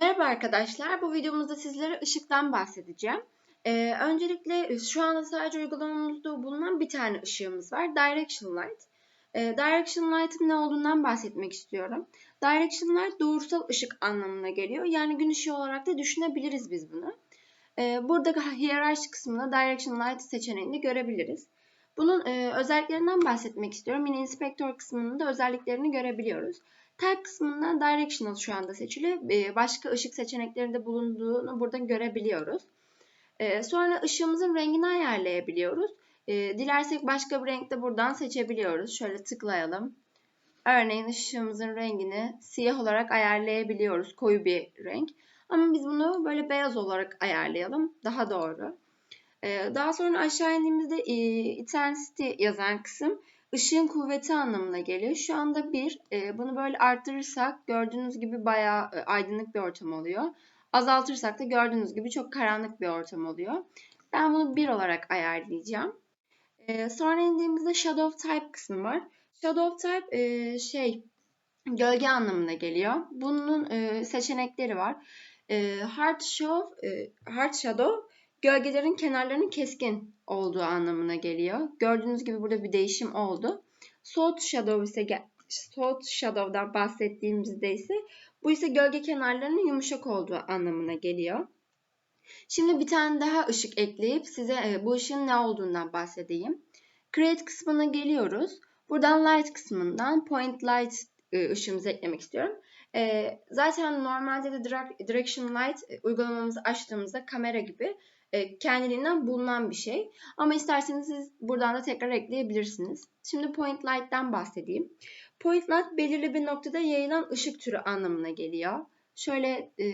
Merhaba arkadaşlar. Bu videomuzda sizlere ışıktan bahsedeceğim. Ee, öncelikle şu anda sadece uygulamamızda bulunan bir tane ışığımız var. Direction Light. Ee, Direction Light'ın ne olduğundan bahsetmek istiyorum. Direction Light doğrusal ışık anlamına geliyor. Yani gün ışığı olarak da düşünebiliriz biz bunu. Ee, burada hiyerarşi kısmında Direction Light seçeneğini görebiliriz. Bunun e, özelliklerinden bahsetmek istiyorum. Yine inspektör kısmında özelliklerini görebiliyoruz. Type kısmından Directional şu anda seçili. Ee, başka ışık seçeneklerinde bulunduğunu buradan görebiliyoruz. Ee, sonra ışığımızın rengini ayarlayabiliyoruz. Ee, dilersek başka bir renkte buradan seçebiliyoruz. Şöyle tıklayalım. Örneğin ışığımızın rengini siyah olarak ayarlayabiliyoruz. Koyu bir renk. Ama biz bunu böyle beyaz olarak ayarlayalım. Daha doğru. Daha sonra aşağı indiğimizde e, intensity yazan kısım ışığın kuvveti anlamına geliyor. Şu anda bir, e, bunu böyle arttırırsak gördüğünüz gibi bayağı e, aydınlık bir ortam oluyor. Azaltırsak da gördüğünüz gibi çok karanlık bir ortam oluyor. Ben bunu bir olarak ayarlayacağım. E, sonra indiğimizde shadow type kısmı var. Shadow type e, şey gölge anlamına geliyor. Bunun e, seçenekleri var. E, hard show, e, hard shadow gölgelerin kenarlarının keskin olduğu anlamına geliyor. Gördüğünüz gibi burada bir değişim oldu. Soft shadow ise soft shadow'dan bahsettiğimizde ise bu ise gölge kenarlarının yumuşak olduğu anlamına geliyor. Şimdi bir tane daha ışık ekleyip size e, bu ışığın ne olduğundan bahsedeyim. Create kısmına geliyoruz. Buradan light kısmından point light e, ışığımızı eklemek istiyorum. E, zaten normalde de direction light uygulamamızı açtığımızda kamera gibi kendiliğinden bulunan bir şey. Ama isterseniz siz buradan da tekrar ekleyebilirsiniz. Şimdi point light'tan bahsedeyim. Point light belirli bir noktada yayılan ışık türü anlamına geliyor. Şöyle e,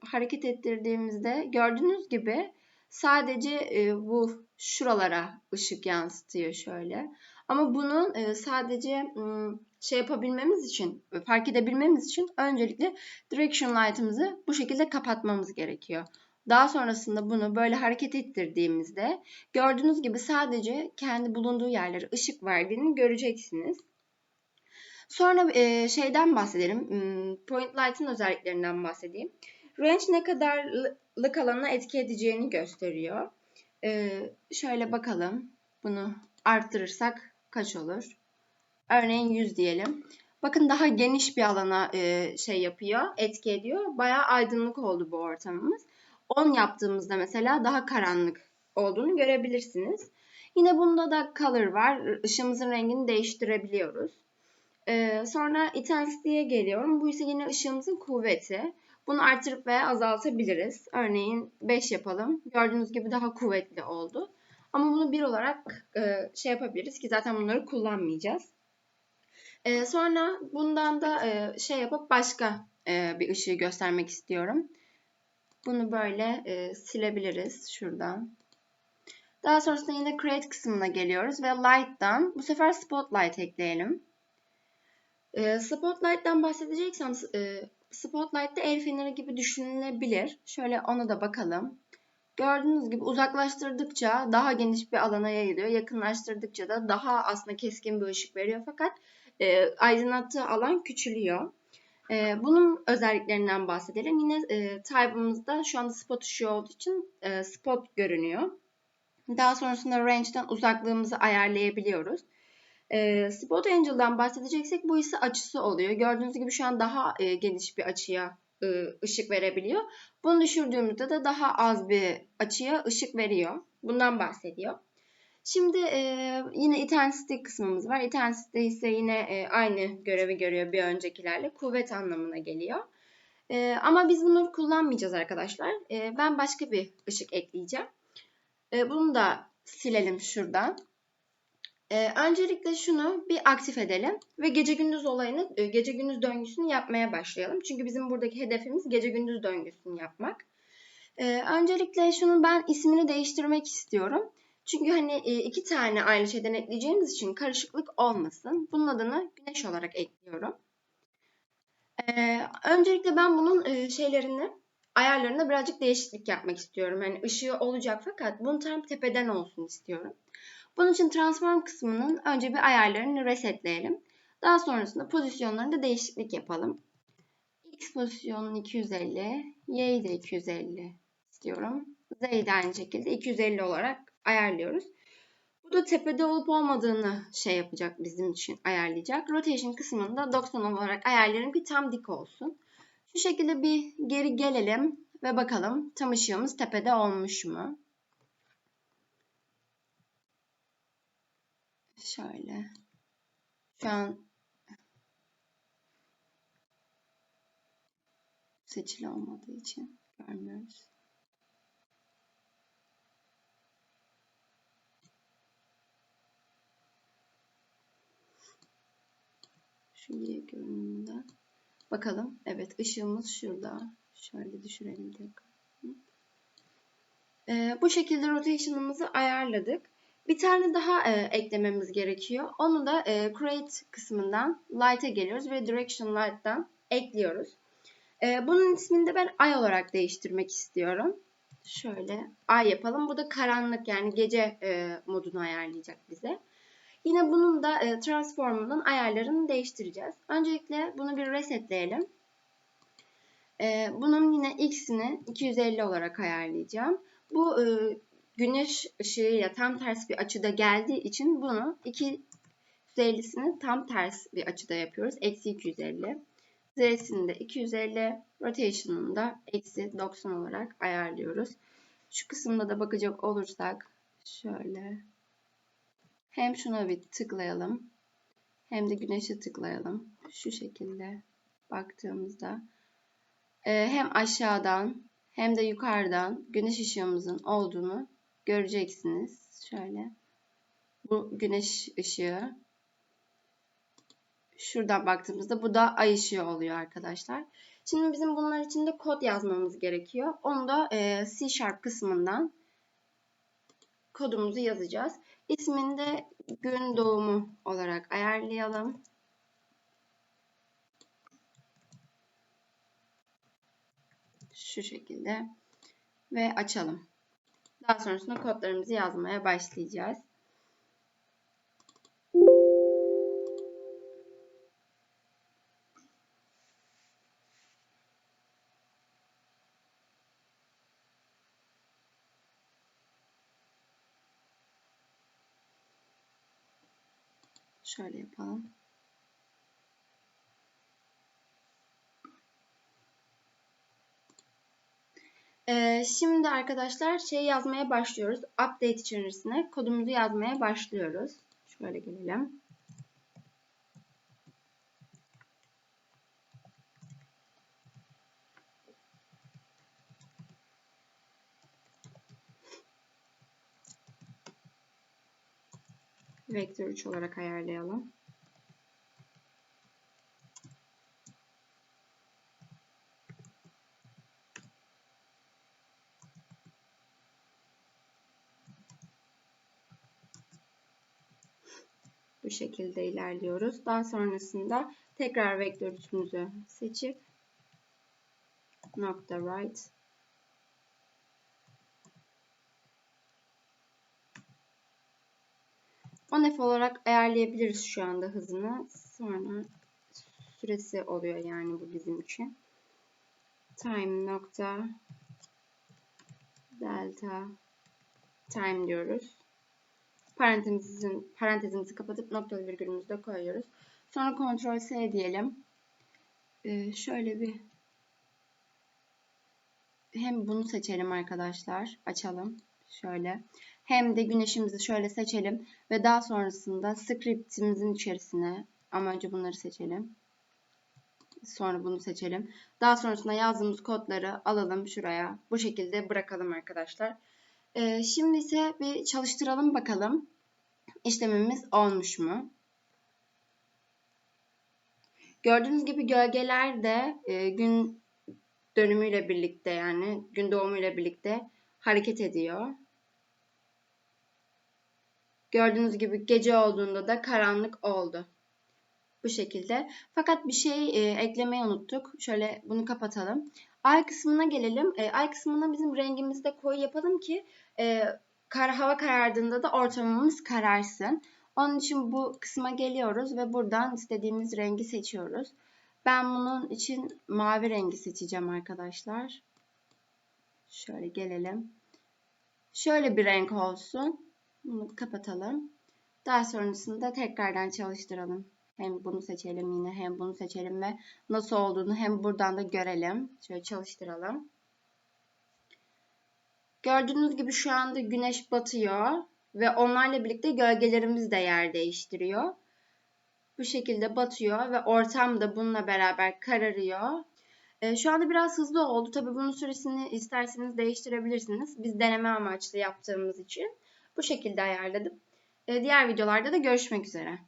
hareket ettirdiğimizde gördüğünüz gibi sadece e, bu şuralara ışık yansıtıyor şöyle. Ama bunun e, sadece ım, şey yapabilmemiz için, fark edebilmemiz için öncelikle direction light'ımızı bu şekilde kapatmamız gerekiyor. Daha sonrasında bunu böyle hareket ettirdiğimizde gördüğünüz gibi sadece kendi bulunduğu yerlere ışık verdiğini göreceksiniz. Sonra e, şeyden bahsedelim. Hmm, point light'ın özelliklerinden bahsedeyim. Range ne kadarlık alana etki edeceğini gösteriyor. E, şöyle bakalım. Bunu arttırırsak kaç olur? Örneğin 100 diyelim. Bakın daha geniş bir alana e, şey yapıyor, etki ediyor. Bayağı aydınlık oldu bu ortamımız. 10 yaptığımızda mesela daha karanlık olduğunu görebilirsiniz. Yine bunda da color var. Işığımızın rengini değiştirebiliyoruz. Ee, sonra intensity'ye geliyorum. Bu ise yine ışığımızın kuvveti. Bunu artırıp veya azaltabiliriz. Örneğin 5 yapalım. Gördüğünüz gibi daha kuvvetli oldu. Ama bunu bir olarak e, şey yapabiliriz ki zaten bunları kullanmayacağız. E, sonra bundan da e, şey yapıp başka e, bir ışığı göstermek istiyorum. Bunu böyle e, silebiliriz şuradan. Daha sonrasında yine Create kısmına geliyoruz ve Light'tan bu sefer Spotlight ekleyelim. E, Spotlight'tan bahsedeceksem e, Spotlight'ta el feneri gibi düşünülebilir. Şöyle ona da bakalım. Gördüğünüz gibi uzaklaştırdıkça daha geniş bir alana yayılıyor. Yakınlaştırdıkça da daha aslında keskin bir ışık veriyor. Fakat e, aydınlattığı alan küçülüyor. E, bunun özelliklerinden bahsedelim. Yine e, type'ımızda şu anda spot ışığı olduğu için e, spot görünüyor. Daha sonrasında range'den uzaklığımızı ayarlayabiliyoruz. E, spot Angel'dan bahsedeceksek bu ise açısı oluyor. Gördüğünüz gibi şu an daha e, geniş bir açıya e, ışık verebiliyor. Bunu düşürdüğümüzde de daha az bir açıya ışık veriyor. Bundan bahsediyor. Şimdi e, yine intensity kısmımız var. Intensity ise yine e, aynı görevi görüyor bir öncekilerle. Kuvvet anlamına geliyor. E, ama biz bunu kullanmayacağız arkadaşlar. E, ben başka bir ışık ekleyeceğim. E, bunu da silelim şuradan. E, öncelikle şunu bir aktif edelim ve gece gündüz olayını, e, gece gündüz döngüsünü yapmaya başlayalım. Çünkü bizim buradaki hedefimiz gece gündüz döngüsünü yapmak. E, öncelikle şunu ben ismini değiştirmek istiyorum. Çünkü hani e, iki tane aynı şeyden ekleyeceğimiz için karışıklık olmasın. Bunun adını güneş olarak ekliyorum. Ee, öncelikle ben bunun e, şeylerini, ayarlarında birazcık değişiklik yapmak istiyorum. Yani ışığı olacak fakat bunun tam tepeden olsun istiyorum. Bunun için transform kısmının önce bir ayarlarını resetleyelim. Daha sonrasında pozisyonlarında değişiklik yapalım. X pozisyonunu 250, Y'yi de 250 istiyorum. Z'yi de aynı şekilde 250 olarak ayarlıyoruz. Bu da tepede olup olmadığını şey yapacak bizim için ayarlayacak. Rotation kısmını da 90 olarak ayarlarım ki tam dik olsun. Şu şekilde bir geri gelelim ve bakalım tam ışığımız tepede olmuş mu? Şöyle. Şu an seçili olmadığı için görmüyoruz. Şu Y görünümünde. Bakalım. Evet ışığımız şurada. Şöyle düşürelim tekrar. Ee, bu şekilde rotation'ımızı ayarladık. Bir tane daha e, eklememiz gerekiyor. Onu da e, Create kısmından Light'a geliyoruz ve Direction Light'tan ekliyoruz. E, bunun ismini de ben Ay olarak değiştirmek istiyorum. Şöyle Ay yapalım. Bu da karanlık yani gece e, modunu ayarlayacak bize. Yine bunun da e, transformunun ayarlarını değiştireceğiz. Öncelikle bunu bir resetleyelim. E, bunun yine x'ini 250 olarak ayarlayacağım. Bu e, güneş ışığıyla tam ters bir açıda geldiği için bunu 250'sini tam ters bir açıda yapıyoruz. Eksi 250. Z'sini de 250, rotation'ını da eksi 90 olarak ayarlıyoruz. Şu kısımda da bakacak olursak şöyle hem şuna bir tıklayalım hem de güneşe tıklayalım. Şu şekilde baktığımızda e, hem aşağıdan hem de yukarıdan güneş ışığımızın olduğunu göreceksiniz. Şöyle bu güneş ışığı şuradan baktığımızda bu da ay ışığı oluyor arkadaşlar. Şimdi bizim bunlar için de kod yazmamız gerekiyor. Onu da e, C Sharp kısmından kodumuzu yazacağız. İsmini de gün doğumu olarak ayarlayalım. Şu şekilde ve açalım. Daha sonrasında kodlarımızı yazmaya başlayacağız. Şöyle yapalım. Ee, şimdi arkadaşlar şey yazmaya başlıyoruz. Update içerisine kodumuzu yazmaya başlıyoruz. Şöyle gelelim. Vektör 3 olarak ayarlayalım. Bu şekilde ilerliyoruz. Daha sonrasında tekrar vektör üstümüzü seçip nokta right Olarak ayarlayabiliriz şu anda hızını. Sonra süresi oluyor yani bu bizim için. Time nokta delta time diyoruz. Parantezimizin, parantezimizi kapatıp noktalı virgülümüzü de koyuyoruz. Sonra Ctrl S diyelim. Ee, şöyle bir hem bunu seçelim arkadaşlar. Açalım. Şöyle. Hem de güneşimizi şöyle seçelim. Ve daha sonrasında scriptimizin içerisine ama önce bunları seçelim. Sonra bunu seçelim. Daha sonrasında yazdığımız kodları alalım şuraya. Bu şekilde bırakalım arkadaşlar. Ee, şimdi ise bir çalıştıralım bakalım. İşlemimiz olmuş mu? Gördüğünüz gibi gölgeler de e, gün dönümüyle birlikte yani gün doğumuyla birlikte hareket ediyor. Gördüğünüz gibi gece olduğunda da karanlık oldu. Bu şekilde. Fakat bir şey e, eklemeyi unuttuk. Şöyle bunu kapatalım. Ay kısmına gelelim. E, ay kısmına bizim rengimizi de koyu yapalım ki e, kar, hava karardığında da ortamımız kararsın. Onun için bu kısma geliyoruz ve buradan istediğimiz rengi seçiyoruz. Ben bunun için mavi rengi seçeceğim arkadaşlar. Şöyle gelelim. Şöyle bir renk olsun. Bunu kapatalım. Daha sonrasında tekrardan çalıştıralım. Hem bunu seçelim yine hem bunu seçelim ve nasıl olduğunu hem buradan da görelim. Şöyle çalıştıralım. Gördüğünüz gibi şu anda güneş batıyor ve onlarla birlikte gölgelerimiz de yer değiştiriyor. Bu şekilde batıyor ve ortam da bununla beraber kararıyor. E, şu anda biraz hızlı oldu. Tabii bunun süresini isterseniz değiştirebilirsiniz. Biz deneme amaçlı yaptığımız için bu şekilde ayarladım. E, diğer videolarda da görüşmek üzere.